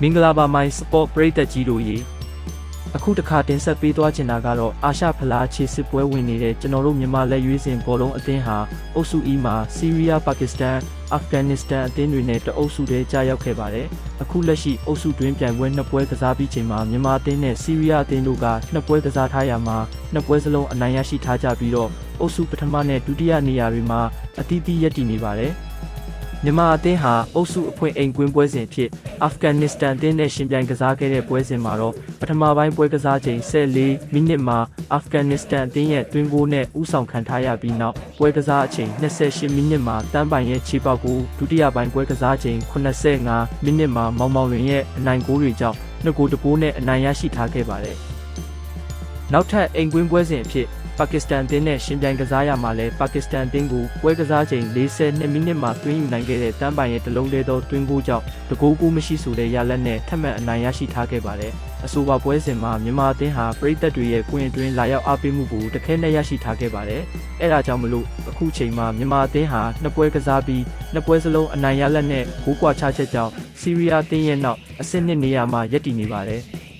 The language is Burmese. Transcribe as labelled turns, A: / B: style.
A: မင်္ဂလာပါမိုင်းစပေါ့ပရိသတ်ကြီးတို့ရေအခုတစ်ခါတင်ဆက်ပေးသွားချင်တာကတော့အာရှဖလားခြေစစ်ပွဲဝင်နေတဲ့ကျွန်တော်တို့မြန်မာလက်ရွေးစင်ဘောလုံးအသင်းဟာအုပ်စု E မှာဆီးရီးယားပါကစ္စတန်အာဖဂန်နစ္စတန်အသင်းတွေနဲ့တအုပ်စုတည်းကြာရောက်ခဲ့ပါတယ်အခုလက်ရှိအုပ်စုတွင်းပြိုင်ပွဲနှစ်ပွဲကစားပြီးချိန်မှာမြန်မာအသင်းနဲ့ဆီးရီးယားအသင်းတို့ကနှစ်ပွဲကစားထားရမှာနှစ်ပွဲစလုံးအနိုင်ရရှိထားကြပြီးတော့အုပ်စုပထမနဲ့ဒုတိယနေရာတွေမှာအသီးသီးရပ်တည်နေပါတယ် မြန်မာအသင်းဟာအုပ်စုအဖွင့်အိမ်ကွင်းပွဲစဉ်ဖြစ်အာဖဂန်နစ္စတန်အသင်းနဲ့ရှင်ပြိုင်ကစားခဲ့တဲ့ပွဲစဉ်မှာတော့ပထမပိုင်းပွဲကစားချိန်14မိနစ်မှာအာဖဂန်နစ္စတန်အသင်းရဲ့တွင်းကိုနဲ့ဥဆောင်ခံထားရပြီးနောက်ပွဲကစားအချိန်28မိနစ်မှာတန်းပိုင်ရဲ့ခြေပေါက်ကိုဒုတိယပိုင်းပွဲကစားချိန်85မိနစ်မှာမောင်မောင်လွင်ရဲ့အနိုင်ဂိုးတွေကြောင့်နှစ်ဂိုးတကိုးနဲ့အနိုင်ရရှိထားခဲ့ပါတယ်။နောက်ထပ်အိမ်ကွင်းပွဲစဉ်အဖြစ် ပါကစ္စတန်အသင်းနဲ့ရှင်ပြိုင်ကစားရမှာလဲပါကစ္စတန်အသင်းကိုပွဲကစားချိန်42မိနစ်မှာတွင်းယူနိုင်ခဲ့တဲ့တန်းပိုင်ရဲ့တလုံးလေးသောတွင်းကိုကြောင့်တကူကူမရှိဆိုတဲ့ရလက်နဲ့ထပ်မံအနိုင်ရရှိထားခဲ့ပါတယ်။အဆိုပါပွဲစဉ်မှာမြန်မာအသင်းဟာပရိသတ်တွေရဲ့ကွင်းအတွင်းလာရောက်အားပေးမှုကိုတခဲနဲ့ရရှိထားခဲ့ပါတယ်။အဲဒါကြောင့်မလို့အခုချိန်မှာမြန်မာအသင်းဟာနှစ်ပွဲကစားပြီးနှစ်ပွဲစလုံးအနိုင်ရလက်နဲ့ဂိုးကွာချချက်ကြောင့်စီးရီးယားအသင်းရဲ့နောက်အဆင့်နှစ်နေရာမှာရပ်တည်နေပါတယ်။